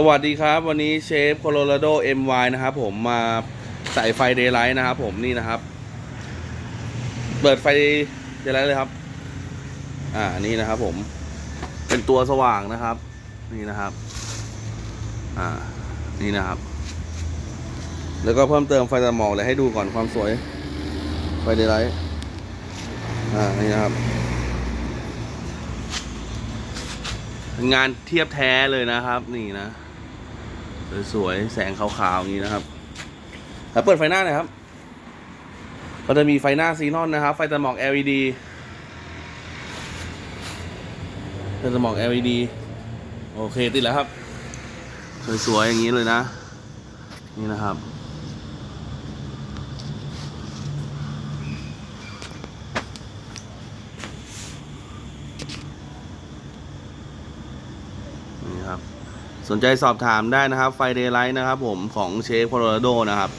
สวัสดีครับ วันนี้เชฟโคโลราโด MY นะครับผมมาใส่ไฟเดย์ไลท์นะครับผมนี่นะครับ เปิดไฟเดย์ไลท์เลยครับ อ่านี่นะครับผม เป็นตัวสว่างนะครับ นี่นะครับ อ่า นี่นะครับ แล้วก็เพิ่มเติมไฟตัดหมอกเลยให้ดูก่อนความสวย ไฟเดย์ไลท์อ่านี่นะครับงานเทียบแท้เลยนะครับ นี่นะ สวยๆแสงขาวๆอย่างนี้นะครับแล้วเปิดไฟหน้าหน่อยครับ ก็จะมีไฟหน้าซีนอนนะครับ ไฟตัดหมอก LED ไฟตัดหมอก LED โอเคติดแล้วครับ สวยๆอย่างนี้เลยนะ นี่นะครับนี่ครับ สนใจสอบถามได้นะครับไฟเดย์ไลท์นะครับผมของเชฟโคโลราโดนะครับ